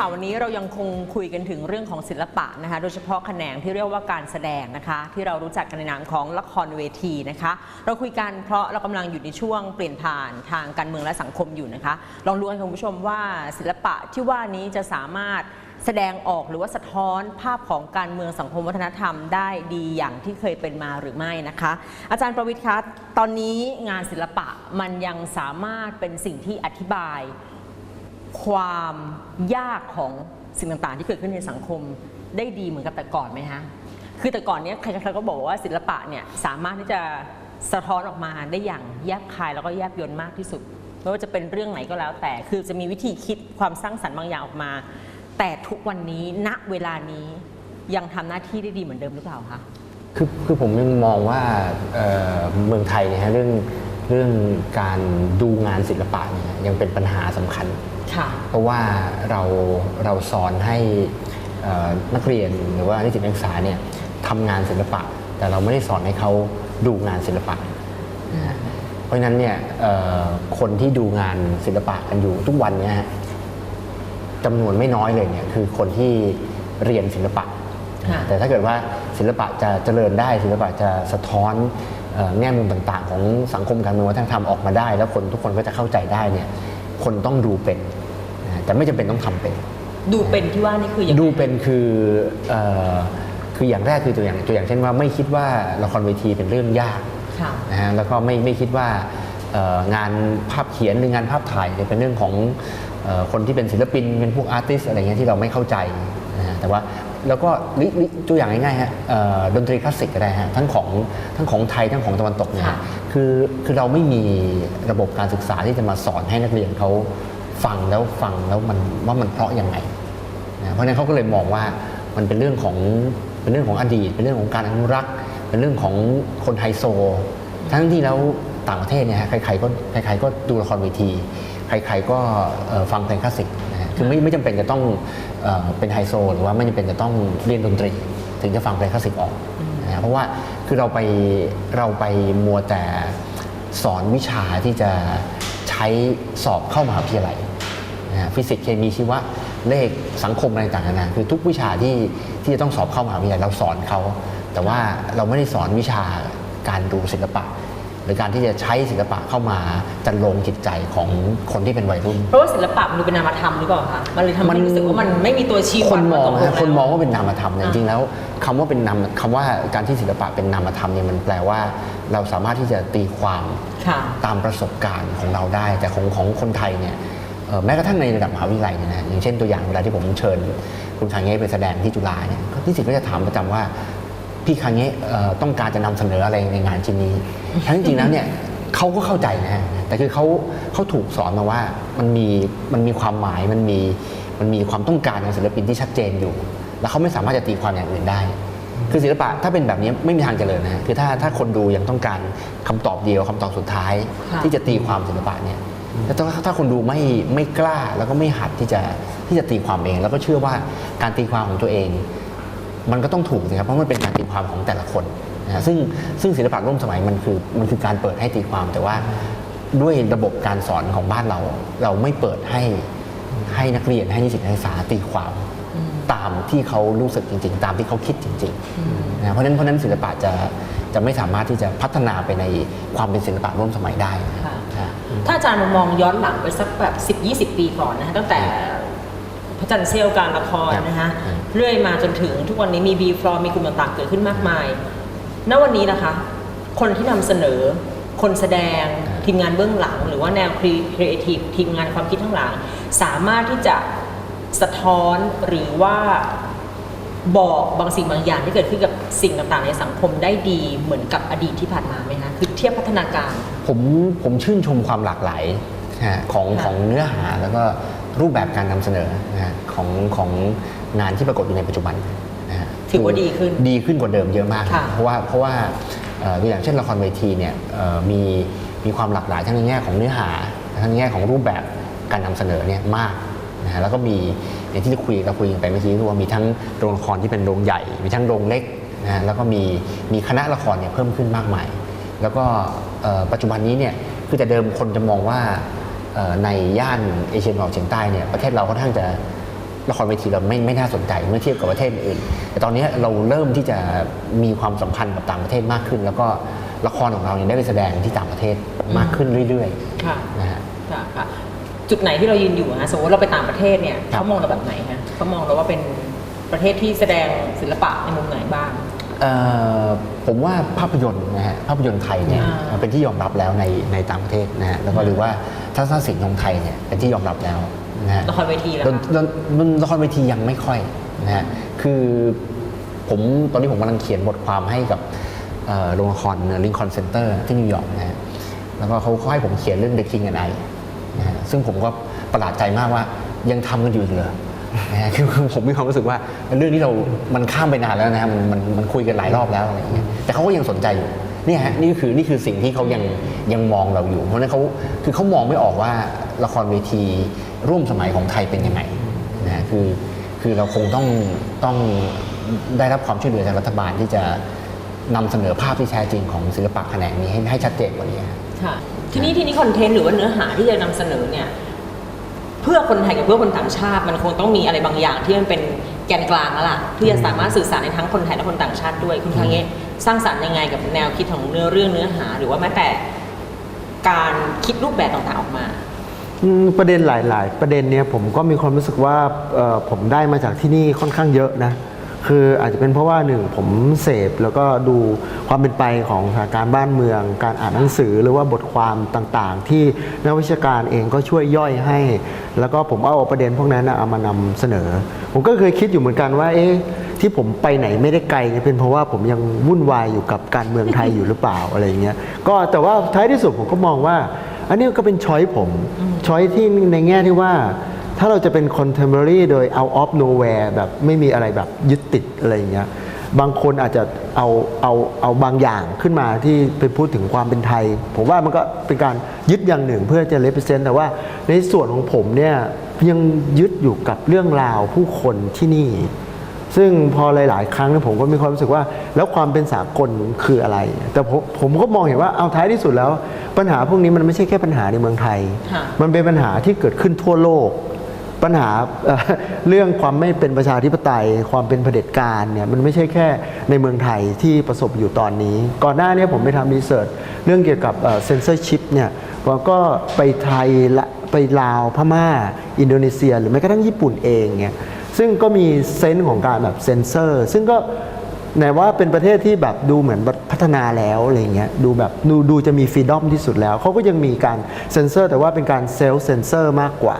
ข่าววันนี้เรายังคงคุยกันถึงเรื่องของศิลปะนะคะโดยเฉพาะแขนงที่เรียกว่าการแสดงนะคะ ที่เรารู้จักกันในนามของละครเวทีนะคะ เราคุยกันเพราะเรากำลังอยู่ในช่วงเปลี่ยนผ่านทางการเมืองและสังคมอยู่นะคะ ลองดูกันคุณผู้ชมว่าศิลปะที่ว่านี้จะสามารถแสดงออกหรือว่าสะท้อนภาพของการเมืองสังคมวัฒนธรรมได้ดีอย่างที่เคยเป็นมาหรือไม่นะคะ อาจารย์ประวิทย์คะตอนนี้งานศิลปะมันยังสามารถเป็นสิ่งที่อธิบาย ความยากของสิ่งต่างๆ ที่เกิดขึ้นในสังคมได้ดีเหมือนกับแต่ก่อนไหมฮะ คือแต่ก่อนเนี้ยใครๆก็บอกว่าศิลปะเนี่ยสามารถที่จะสะท้อนออกมาได้อย่างแยบคายแล้วก็แยบยลมากที่สุด ไม่ว่าจะเป็นเรื่องไหนก็แล้ว แต่คือจะมีวิธีคิดความสร้างสรรค์บางอย่างออกมา แต่ทุกวันนี้ณเวลานี้ยังทำหน้าที่ได้ดีเหมือนเดิมหรือเปล่าคะคือคือผมยังมองว่าเเมืองไทยเนี่ยฮะเรื่องเรื่องการดูงานศิลปะเนี่ยยังเป็นปัญหาสำคัญ เพราะว่าเราเราสอนให้เอ่อนักเรียนหรือว่านิสิตนักศึกษาเนี่ยทำงานศิลปะ แต่เราไม่ได้สอนให้เขาดูงานศิลปะนะฮะเพราะฉะนั้นเนี่ยเอ่อคนที่ดูงานศิลปะกันอยู่ทุกวันเนี่ยฮะจำนวนไม่น้อยเลยเนี่ยคือคนที่เรียนศิลปะค่ะแต่ถ้าเกิดว่าศิลปะจะเจริญได้ ศิลปะจะสะท้อนเอ่อแง่มุมต่างๆ ของสังคมการเมืองวัฒนธรรมออกมาได้ แล้วคนทุกคนก็จะเข้าใจได้เนี่ยคนต้องดูเป็นนะฮะ แต่ไม่จำเป็นต้องทำเป็น ดูเป็นที่ว่านี่คือยังไงดูเป็นคือเอ่อคืออย่างแรกคือตัวอย่างตัวอย่างเช่นว่าไม่คิดว่าละครเวทีเป็นเรื่องยากค่ะนะฮะแล้วก็ไม่ไม่คิดว่าเอ่องานภาพเขียนหรืองานภาพถ่ายเนี่ยเป็นเรื่องของเออคนที่เป็นศิลปินเป็นพวกอาร์ติสอะไรเงี้ยที่เราไม่เข้าใจนะฮะแต่ว่าแล้วก็ลิลิตัวอย่างง่ายๆฮะเอ่อดนตรีคลาสสิกก็ได้ฮะทั้งของทั้งของไทยทั้งของตะวันตกเนี่ยค่ะคือคือเราไม่มีระบบการศึกษาที่จะมาสอนให้นักเรียนเขา ฟังแล้วฟังแล้วมันว่ามันเพราะยังไงนะเพราะฉะนั้นเขาก็เลยมองว่ามันเป็นเรื่องของเป็นเรื่องของอดีต เป็นเรื่องของการอนุรักษ์ เป็นเรื่องของคนไฮโซ ทั้งที่แล้วต่างประเทศเนี่ยฮะใครๆก็ใครๆก็ดูละครเวที ใครๆก็เอ่อฟังเพลงคลาสสิกนะฮะคือไม่ไม่จำเป็นจะต้องเอ่อเป็นไฮโซ หรือว่าไม่จำเป็นจะต้องเรียนดนตรี ถึงจะฟังเพลงคลาสสิกออกนะฮะเพราะว่าคือเราไปเราไปมัวแต่สอนวิชาที่จะใช้สอบเข้ามหาวิทยาลัยนะฮะ ฟิสิกส์เคมีชีวะเลขสังคมอะไรต่างๆนานาคือทุกวิชาที่ที่จะต้องสอบเข้ามหาวิทยาลัยเราสอนเขาแต่ว่าเราไม่ได้สอนวิชาการดูศิลปะหรือการที่จะใช้ศิลปะเข้ามาจันลงจิตใจของคนที่เป็นวัยรุ่น เพราะว่าศิลปะมันดูเป็นนามธรรมหรือเปล่าคะมันเลยทำมัให้นรู้สึกว่ามันไม่มีตัวชี้คนมองวัดว่าตกลนะคนมองแล้วว่าเป็นนามธรรมแต่จอ่าริงๆแล้วคำว่าเป็นนามคำว่าการที่ศิลปะเป็นนามธรรมเนี่ยมันแปลว่า เราสามารถที่จะตีความค่ะตามประสบการณ์ของเราได้ แต่ของของคนไทยเนี่ยเอ่อ แม้กระทั่งในระดับมหาวิทยาลัยเนี่ยนะอย่างเช่นตัวอย่างเวลาที่ผมเชิญคุณคางเง่ไปแสดงที่จุฬาเนี่ยก็นิสิตก็จะถามประจำว่าพี่คางเง่เอ่อต้องการจะนำเสนออะไรในงานชิ้นนี้ทั้งจริงๆแล้วเนี่ยเขาก็เข้าใจนะฮะแต่คือเขาเขาถูกสอนมาว่ามันมีมันมีความหมายมันมีมันมีความต้องการของศิลปินที่ชัดเจนอยู่ แล้วเขาไม่สามารถจะตีความอย่างอื่นได้ คือศิลปะถ้าเป็นแบบนี้ไม่มีทางเจริญนะฮะคือถ้าถ้าคนดูยังต้องการคำตอบเดียวคำตอบสุดท้ายค่ะที่จะตีความศิลปะเนี่ย แล้วถ้าถ้าคนดูไม่ไม่กล้าแล้วก็ไม่หัดที่จะที่จะตีความเอง แล้วก็เชื่อว่าการตีความของตัวเอง มันก็ต้องถูกนะครับเพราะมันเป็นการตีความของแต่ละคนนะฮะซึ่งซึ่งศิลปะร่วมสมัยมันคือมันคือการเปิดให้ตีความแต่ว่าด้วยระบบการสอนของบ้านเรา เราไม่เปิดให้ให้นักเรียนให้นิสิตนักศึกษาตีความตามที่เขารู้สึกจริง ๆ ตามที่เขาคิดจริงๆนะเพราะฉะนั้นเพราะฉะนั้นศิลปะจะจะไม่สามารถที่จะพัฒนาไปในความเป็นศิลปะร่วมสมัยได้ค่ะนะ ถ้าอาจารย์มองย้อนหลังไปสักแบบ 10 20 ปีก่อนนะคะตั้งแต่พระจันทร์เซลล์การละครครับนะคะอืมเรื่อยมาจนถึงทุกวันนี้มีบีฟลอมีกลุ่มต่างๆเกิดขึ้นมากมาย ณ วันนี้นะคะ คนที่นำเสนอ คนแสดงทีมงานเบื้องหลัง หรือว่าแนวครีเอทีฟทีมงานความคิดทั้งหลังสามารถที่จะสะท้อนหรือว่าบอกบางสิ่งบางอย่างที่เกิดขึ้นกับสิ่งต่างๆ ในสังคมได้ดีเหมือนกับอดีตที่ผ่านมาไหมคะคือเทียบพัฒนาการ ผมผมชื่นชมความหลากหลายนะฮะของค่ะของเนื้อหาแล้วก็รูปแบบการนำเสนอนะฮะของของงานที่ปรากฏอยู่ในปัจจุบันนะฮะถือว่าดีขึ้นดีขึ้นกว่าเดิมเยอะมากค่ะเพราะว่าเพราะว่าเอ่อตัวอย่างเช่นละครเวทีเนี่ยเอ่อมีมีความหลากหลายทั้งในแง่ของเนื้อหาทั้งในแง่ของรูปแบบการนำเสนอเนี่ยมากนะฮะแล้วก็มีอย่างที่เราคุยเราคุยกันไปเมื่อกี้คือว่ามีทั้งโรงละครที่เป็นโรงใหญ่ มีทั้งโรงเล็กนะฮะแล้วก็มีมีคณะละครเนี่ยเพิ่มขึ้นมากมาย แล้วก็เอ่อปัจจุบันนี้เนี่ยคือแต่เดิมคนจะมองว่าเอ่อในย่านเอเชียตะวันออกเฉียงใต้เนี่ยประเทศเราค่อนข้างจะละครเวทีเราไม่ไม่น่าสนใจเมื่อเทียบกับประเทศอื่น แต่ตอนนี้เราเริ่มที่จะมีความสัมพันธ์กับต่างประเทศมากขึ้น แล้วก็ละครของเราเนี่ยได้ไปแสดงที่ต่างประเทศมากขึ้นเรื่อยค่ะๆนะฮะค่ะค่ะจุดไหนที่เรายืนอยู่ฮะสมมติเราไปต่างประเทศเนี่ยครับเขามองเราแบบไหนฮะเขามองเราว่าเป็นประเทศที่แสดงศิลปะในมุมไหนบ้างเอ่อ ผมว่าภาพยนตร์นะฮะภาพยนตร์ไทยเนี่ยอ่าเป็นที่ยอมรับแล้วในในต่างประเทศนะฮะแล้วก็หรือว่าทัศนศิลป์ของไทยเนี่ยเป็นที่ยอมรับแล้วนะฮะละครเวทีแล้วดนดนดนละครเวทียังไม่ค่อยนะฮะคือผมตอนนี้ผมกำลังเขียนบทความให้กับเอ่อโรงละครลิงคอนเซ็นเตอร์ที่นิวยอร์กนะฮะแล้วก็เขาเขาให้ผมเขียนเรื่อง The King and I นะฮะซึ่งผมก็ประหลาดใจมากว่ายังทำกันอยู่อีกเหรอ นะฮะคือผมมีความรู้สึกว่าเรื่องที่เรา มันข้ามไปนานแล้วนะฮะมันมันมันคุยกันหลายรอบแล้วอะไรอย่างเงี้ยแต่เขาก็ยังสนใจอยู่เนี่ยฮะนี่คือนี่คือสิ่งที่เขายังยังมองเราอยู่ เพราะฉะนั้นเขาคือเขามองไม่ออกว่าละครเวทีร่วมสมัยของไทยเป็นยังไงนะฮะคือคือเราคงต้องต้องได้รับความช่วยเหลือจากรัฐบาลที่จะนำเสนอภาพที่แท้จริงของศิลปะแขนงนี้ให้ให้ชัดเจนกว่านี้ฮะ ค่ะทีนี้ทีนี้คอนเทนต์หรือว่าเนื้อหาที่จะนำเสนอเนี่ย เพื่อคนไทยกับเพื่อคนต่างชาติ มันคงต้องมีอะไรบางอย่างที่มันเป็นแกนกลางแล้วล่ะที่จะสามารถสื่อสารในทั้งคนไทยและคนต่างชาติด้วยคุณทางเงี้สร้างสรรค์ยังไงกับแนวคิดของเนื้อเรื่องเนื้อหา หรือว่าแม้แต่การคิดรูปแบบต่างๆออกมาประเด็นหลาย ๆ ประเด็นเนี่ยผมก็มีความรู้สึกว่าผมได้มาจากที่นี่ค่อนข้างเยอะนะ คืออาจจะเป็นเพราะว่าหนึ่งผมเสพแล้วก็ดูความเป็นไปของสถานการณ์บ้านเมือง การอ่านหนังสือหรือว่าบทความต่างๆ ที่นักวิชาการเองก็ช่วยย่อยให้ แล้วก็ผมเอาประเด็นพวกนั้นนะเอามานำเสนอ ผมก็เคยคิดอยู่เหมือนกันว่าเอ๊ะที่ผมไปไหนไม่ได้ไกลเนี่ยเป็นเพราะว่าผมยังวุ่นวายอยู่กับการเมืองไทยอยู่หรือเปล่าอะไรอย่างเงี้ยก็แต่ว่าท้ายที่สุดผมก็มองว่า อันนี้ก็เป็นช้อยผมช้อยที่ในแง่ที่ว่า ถ้าเราจะเป็น contemporary โดย out of nowhere แบบไม่มีอะไรแบบยึดติดอะไรอย่างเงี้ยบางคนอาจจะเอาเอาเอาบางอย่างขึ้นมาที่ไปพูดถึงความเป็นไทย ผมว่ามันก็เป็นการยึดอย่างหนึ่งเพื่อจะ represent แต่ว่าในส่วนของผมเนี่ยยังยึดอยู่กับเรื่องราวผู้คนที่นี่ ซึ่งพอหลาย ๆ ครั้งเนี่ยผมก็มีความรู้สึกว่า แล้วความเป็นสากลคืออะไร แต่ผมผมก็มองเห็นว่าเอาท้ายที่สุดแล้ว ปัญหาพวกนี้มันไม่ใช่แค่ปัญหาในเมืองไทยค่ะมันเป็นปัญหาที่เกิดขึ้นทั่วโลก ปัญหาเรื่องความไม่เป็นประชาธิปไตย ความเป็นเผด็จการเนี่ยมันไม่ใช่แค่ในเมืองไทยที่ประสบอยู่ตอนนี้ ก่อนหน้านี้ผมไปทำรีเสิร์ชเรื่องเกี่ยวกับเซนเซอร์ชิพเนี่ยผมก็ไปไทยละไปลาวพม่า อินโดนีเซีย หรือแม้กระทั่งญี่ปุ่นเองเนี่ยซึ่งก็มีเซนส์ของการแบบเซนเซอร์ ซึ่งก็ไหนว่าเป็นประเทศที่แบบดูเหมือนพัฒนาแล้วอะไรเงี้ยดูแบบดูดูจะมีฟรีดอมที่สุดแล้ว เขาก็ยังมีการเซนเซอร์ แต่ว่าเป็นการเซลล์เซนเซอร์มากกว่า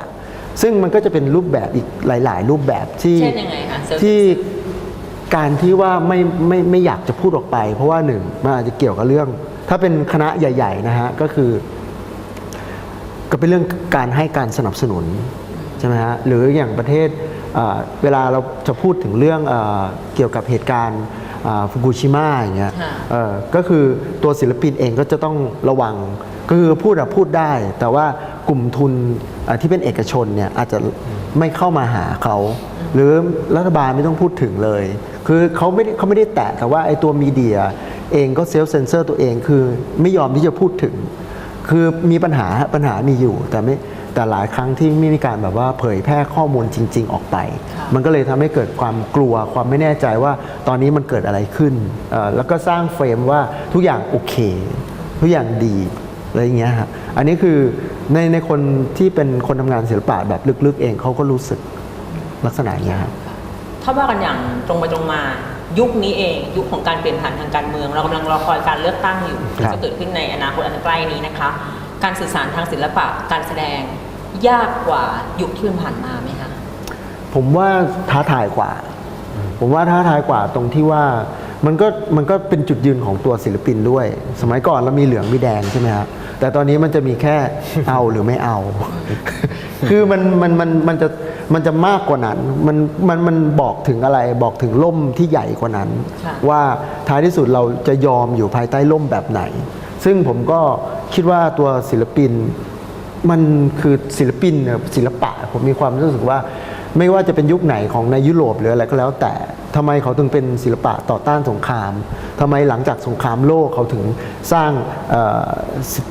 ซึ่งมันก็จะเป็นรูปแบบอีกหลาย ๆ รูปแบบที่เช่นยังไงคะ self-censor ที่การที่ว่าไม่ไม่ไม่อยากจะพูดออกไป เพราะว่าหนึ่งมันอาจจะเกี่ยวกับเรื่อง ถ้าเป็นคณะใหญ่ ๆ นะฮะก็คือ ก็เป็นเรื่องการให้การสนับสนุนใช่ไหมฮะหรืออย่างประเทศเอ่อเวลาเราจะพูดถึงเรื่องเออเกี่ยวกับเหตุการณ์ฟุกุชิมะอย่างเงี้ยค่ะเอ่อก็คือตัวศิลปินเองก็จะต้องระวังก็คือพูดอะพูดได้ แต่ว่า กลุ่มทุนอะที่เป็นเอกชนเนี่ยอาจจะไม่เข้ามาหาเขา หรือรัฐบาลไม่ต้องพูดถึงเลย คือเขาไม่ได้เขาไม่ได้แตะแต่ว่าไอ้ตัวมีเดียเองก็เซลฟ์เซนเซอร์ตัวเองคือไม่ยอมที่จะพูดถึง คือมีปัญหาปัญหามีอยู่แต่ไม่แต่หลายครั้งที่ไม่มีการแบบว่าเผยแพร่ข้อมูลจริง ๆ ออกไปค่ะมันก็เลยทำให้เกิดความกลัวความไม่แน่ใจว่าตอนนี้มันเกิดอะไรขึ้นเอ่อแล้วก็สร้างเฟรมว่าทุกอย่างโอเค ทุกอย่างดี อะไรอย่างเงี้ยฮะอันนี้คือในในคนที่เป็นคนทำงานศิลปะแบบลึกๆ เองเขาก็รู้สึกลักษณะอย่างเงี้ยครับถ้าว่ากันอย่างตรงไปตรงมายุคนี้เองยุคของการเปลี่ยนผ่านทางการเมือง เรากำลังรอคอยการเลือกตั้งอยู่ที่ครับจะเกิดขึ้นในอนาคตอันใกล้นี้นะคะ การสื่อสารทางศิลปะการแสดงยากกว่ายุคที่ผ่านมาไหมคะผมว่าท้าทายกว่า ผมว่าท้าทายกว่าตรงที่ว่า มันก็มันก็เป็นจุดยืนของตัวศิลปินด้วย สมัยก่อนเรามีเหลืองมีแดงใช่ไหมฮะแต่ตอนนี้มันจะมีแค่เอาหรือไม่เอา คือมันมันมันมันจะมันจะมากกว่านั้น มันมันมันบอกถึงอะไรบอกถึงล่มที่ใหญ่กว่านั้นค่ะว่าท้ายที่สุดเราจะยอมอยู่ภายใต้ล่มแบบไหน ซึ่งผมก็คิดว่าตัวศิลปินมันคือศิลปินเนี่ยศิลปะผมมีความรู้สึกว่า ไม่ว่าจะเป็นยุคไหนของในยุโรปหรืออะไรก็แล้วแต่ทำไมเขาถึงเป็นศิลปะต่อต้านสงครามทำไมหลังจากสงครามโลกเขาถึงสร้าง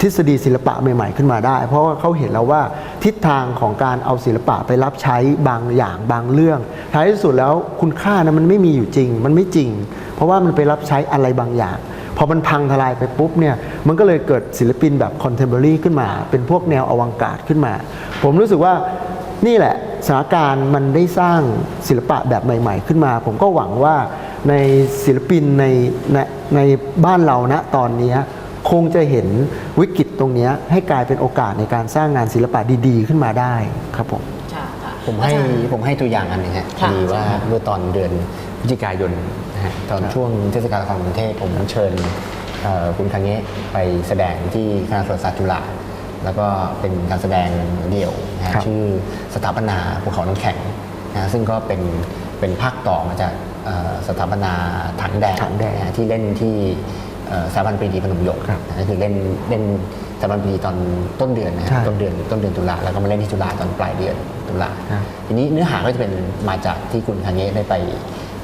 ทฤษฎีศิลปะใหม่ๆขึ้นมาได้ เพราะว่าเขาเห็นแล้วว่าทิศทางของการเอาศิลปะไปรับใช้บางอย่างบางเรื่อง ท้ายที่สุดแล้วคุณค่านะมันไม่มีอยู่จริง มันไม่จริง เพราะว่ามันไปรับใช้อะไรบางอย่างพอมันพังทลายไปปุ๊บเนี่ยมันก็เลยเกิดศิลปินแบบคอนเทม p o r a r y ขึ้นมา เป็นพวกแนวอวังการ์ดขึ้นมา ผมรู้สึกว่านี่แหละ สถานการณ์มันได้สร้างศิลปะแบบใหม่ ๆ ขึ้นมา ผมก็หวังว่าในศิลปินในในในบ้านเรานะตอนเนี้ยคงจะเห็นวิกฤตตรงเนี้ยให้กลายเป็นโอกาสในการสร้างงานศิลปะดี ๆ ขึ้นมาได้ครับผมค่ะค่ะผมให้อาจารย์ผมให้ตัวอย่างอันหนึงฮะพค่ะอดีว่าใช่ค่ะเมื่อตอนเดือนพฤศจิกายนนะฮะตอนช่วงเทศกาลละครกรุงเทพผมเชิญเอ่อคุณคังเงะไปแสดงที่คณะสวนศาสตร์จุฬา แล้วก็เป็นการแสดงเดี่ยวนะฮะครับชื่อสถาปนาภูเขาน้ำแข็งนะฮะซึ่งก็เป็นเป็นภาคต่อมาจากเอ่อสถาปนาถังแดงถังแดงนะฮะที่เล่นที่เอ่อสถาบันปรีดีพนมยงค์ครับนะคือเล่นเล่นสถาบันปรีดีตอนต้นเดือนนะฮะใช่ต้นเดือนต้นเดือนตุลาแล้วก็มาเล่นที่จุฬาตอนปลายเดือนตุลาครับทีนี้เนื้อหาก็จะเป็นมาจากที่คุณคาเงะได้ไป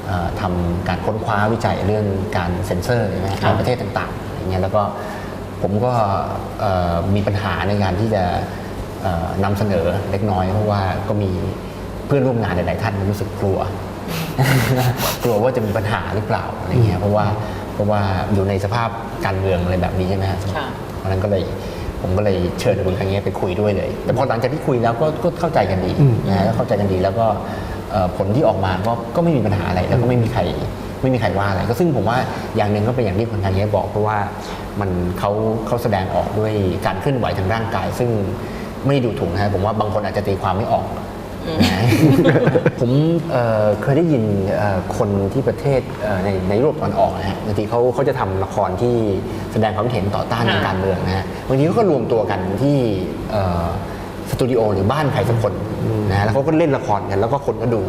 เอ่อทำการค้นคว้าวิจัยเรื่องการเซ็นเซอร์ใช่ไหมครับในประเทศต่างๆอย่างเงี้ยแล้วก็ ผมก็เอ่อมีปัญหาในการที่จะเอ่อนำเสนอเล็กน้อย เพราะว่าก็มีเพื่อนร่วมงานหลาย ๆ ท่านรู้สึกกลัว กลัวว่าจะมีปัญหาหรือเปล่าอะไรเงี้ยเพราะว่าเพราะว่าอยู่ในสภาพการเมืองอะไรแบบนี้ใช่ไหมฮะค่ะเพราะฉะนั้นก็เลยผมก็เลยเชิญคุณครั้งนี้ยไปคุยด้วยเลย แต่พอหลังจากที่คุยแล้วก็ก็เข้าใจกันดีอืมนะฮะแล้วเข้าใจกันดีแล้วก็เอ่อผลที่ออกมาก็ก็ไม่มีปัญหาอะไรแล้วก็ไม่มีใคร ไม่มีใครว่าอะไรก็ซึ่งผมว่าอย่างหนึ่งก็เป็นอย่างที่คุณครั้งนี้ยบอกเพราะว่ามันเขาเขาแสดงออกด้วยการเคลื่อนไหวทางร่างกาย ซึ่งไม่ได้ดูถูกนะฮะผมว่าบางคนอาจจะตีความไม่ออกนะผมเอ่อเคยได้ยินเอ่อคนที่ประเทศเอ่อในในยุโรปตะวันออกนะฮะบางทีเขาเขาจะทำละครที่แสดงความคิดเห็นต่อต้านค่ะทางการเมืองนะฮะบางทีเขาก็รวมตัวกันที่เอ่อสตูดิโอหรือบ้านใครสักคน นะฮะแล้วเขาก็เล่นละครกันแล้วก็คนก็ดู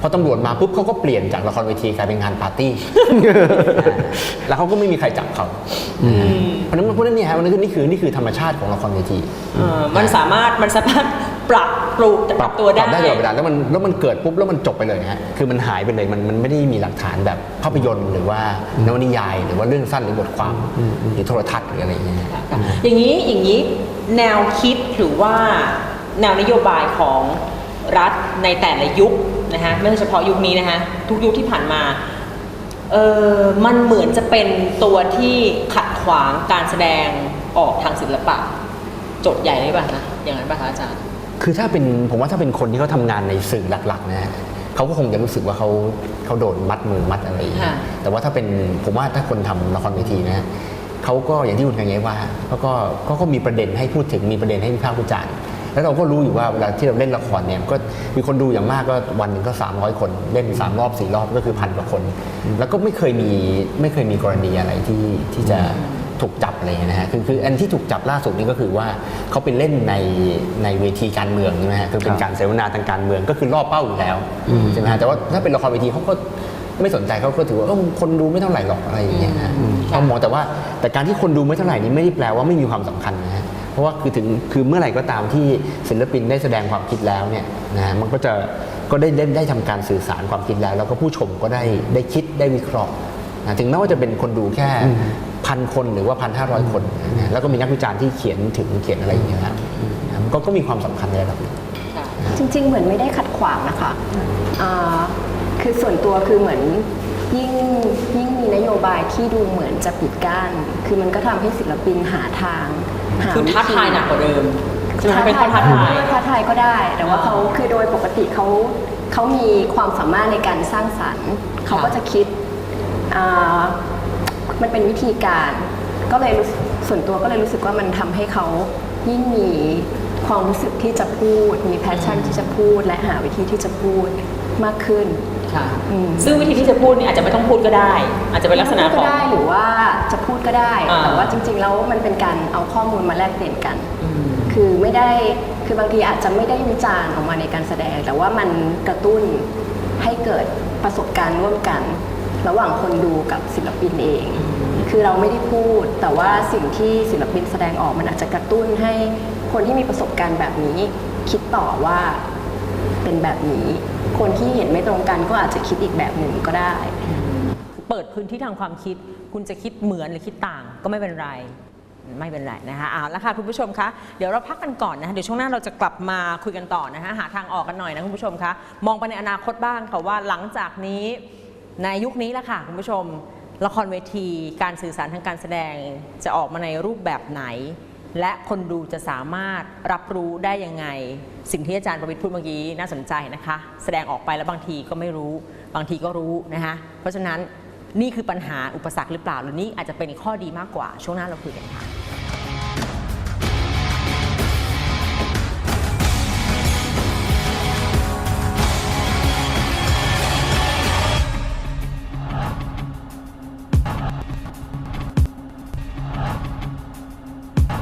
พอตำรวจมาปุ๊บเขาก็เปลี่ยนจากละครเวทีกลายเป็นงานปาร์ตี้นะแล้วเขาก็ไม่มีใครจับเขานะฮะเพราะฉะนั้นเพราะฉะนั้นเนี่ยฮะวันนี้คือนี่คือนี่คือธรรมชาติของละครเวทีเอ่อมันสามารถมันสามารถปรับปรุงปรับตัวได้ปรับได้ตลอดเวลาแล้วมันแล้วมันเกิดปุ๊บแล้วมันจบไปเลยฮะคือมันหายไปเลยมันมันไม่ได้มีหลักฐานแบบภาพยนตร์หรือว่านวนิยาย หรือว่าเรื่องสั้นหรือบทความหรือโทรทัศน์หรืออะไรอย่างเงี้ยฮะค่ะอย่างนี้อย่างนี้แนวคิดหรือว่า แนวนโยบายของรัฐในแต่ละยุคนะฮะไม่ใช่เฉพาะยุคนี้นะฮะทุกยุคที่ผ่านมาเออมันเหมือนจะเป็นตัวที่ขัดขวางการแสดงออกทางศิลปะโจทย์ใหญ่เลยป่ะนะอย่างนั้นป่ะคะอาจารย์ คือถ้าเป็นผมว่าถ้าเป็นคนที่เขาทำงานในสื่อหลักๆนะฮะเขาก็คงจะรู้สึกว่าเขาเขาโดนมัดมือมัดอะไรอย่างเงี้ยค่ะแต่ว่าถ้าเป็นผมว่าถ้าคนทำละครเวทีนะฮะเขาก็อย่างที่คุณกังเงว่าเขาก็เขาก็มีประเด็นให้พูดถึงมีประเด็นให้วิพากษ์วิจารณ์ แล้วเราก็รู้อยู่ว่าเวลาที่เราเล่นละครเนี่ยก็มีคนดูอย่างมากก็วันหนึ่งก็ 300 คนเล่นสามรอบสี่รอบก็คือพันกว่าคน แล้วก็ไม่เคยมีไม่เคยมีกรณีอะไรที่ที่จะถูกจับอะไรอย่างเงี้ยนะฮะคือคืออันที่ถูกจับล่าสุดนี่ก็คือว่าเขาไปเล่นในในเวทีการเมืองใช่ไหมฮะคือเป็นการเสวนาทางการเมืองก็คือล่อเป้าอยู่แล้วใช่ไหมฮะแต่ว่าถ้าเป็นละครเวทีเขาก็ไม่สนใจเขาก็ถือว่าเออคนดูไม่เท่าไหร่หรอกอะไรอย่างเงี้ยนะเขามองแต่ว่าแต่การที่คนดูไม่เท่าไหร่นี้ไม่ได้แปลว่าไม่มีความสำคัญนะฮะ เพราะว่าคือถึงคือเมื่อไหร่ก็ตามที่ศิลปินได้แสดงความคิดแล้วเนี่ยนะฮะมันก็จะก็ได้ได้ได้ทำการสื่อสารความคิดแล้ว แล้วก็ผู้ชมก็ได้ได้คิดได้วิเคราะห์นะถึงแม้ว่าจะเป็นคนดูแค่พันคนหรือว่าพันห้าร้อยคนนะแล้วก็มีนักวิจารณ์ที่เขียนถึงเขียนอะไรอย่างเงี้ยนะนะมันก็ก็มีความสำคัญในระดับหนึ่งจริง ๆ เหมือนไม่ได้ขัดขวางนะคะอ่าคือส่วนตัวคือเหมือนยิ่งยิ่งมีนโยบายที่ดูเหมือนจะปิดกั้น คือมันก็ทำให้ศิลปินหาทางหา คือท้าทายหนักกว่าเดิมใช่ไหมท้าเป็นข้อทาท้ายทายท้าทายก็ได้ แต่ว่าเขาคือโดยปกติเขาเขามีความสามารถในการสร้างสรรค์เขาก็จะคิดอ่ามันเป็นวิธีการ ก็เลยรู้สึกส่วนตัวก็เลยรู้สึกว่ามันทำให้เขายิ่งมีความรู้สึกที่จะพูด มีแพชชั่นที่จะพูด และหาวิธีที่จะพูดมากขึ้น ค่ะอืม ซึ่งวิธีที่จะพูดเนี่ยอาจจะไม่ต้องพูดก็ได้ อาจจะเป็นลักษณะขก็องได้หรือว่าจะพูดก็ได้ อ่า แต่ว่าจริงๆแล้วมันเป็นการเอาข้อมูลมาแลกเปลี่ยนกัน อืม คือไม่ได้คือบางทีอาจจะไม่ได้วิจารณ์ออกมาในการแสดง แต่ว่ามันกระตุ้นให้เกิดประสบการณ์ร่วมกัน ระหว่างคนดูกับศิลปินเอง คือเราไม่ได้พูด แต่ว่าสิ่งที่ศิลปินแสดงออกมันอาจจะกระตุ้นให้คนที่มีประสบการณ์แบบนี้ คิดต่อว่าเป็นแบบนี้ คนที่เห็นไม่ตรงกันก็อาจจะคิดอีกแบบหนึ่งก็ได้ เปิดพื้นที่ทางความคิด คุณจะคิดเหมือนหรือคิดต่างก็ไม่เป็นไรไม่เป็นไรนะคะเอาละค่ะคุณผู้ชมคะเดี๋ยวเราพักกันก่อนนะคะเดี๋ยวช่วงหน้าเราจะกลับมาคุยกันต่อนะคะหาทางออกกันหน่อยนะคุณผู้ชมคะมองไปในอนาคตบ้างค่ะว่าหลังจากนี้ในยุคนี้ละค่ะคุณผู้ชม ละครเวที การสื่อสารทางการแสดงจะออกมาในรูปแบบไหน และคนดูจะสามารถรับรู้ได้ยังไง สิ่งที่อาจารย์ประวิทย์พูดเมื่อกี้น่าสนใจนะคะ แสดงออกไปแล้วบางทีก็ไม่รู้ บางทีก็รู้นะคะเพราะฉะนั้นนี่คือปัญหาอุปสรรคหรือเปล่าหรือนี่อาจจะเป็นข้อดีมากกว่าช่วงหน้าเราคุยกันค่ะ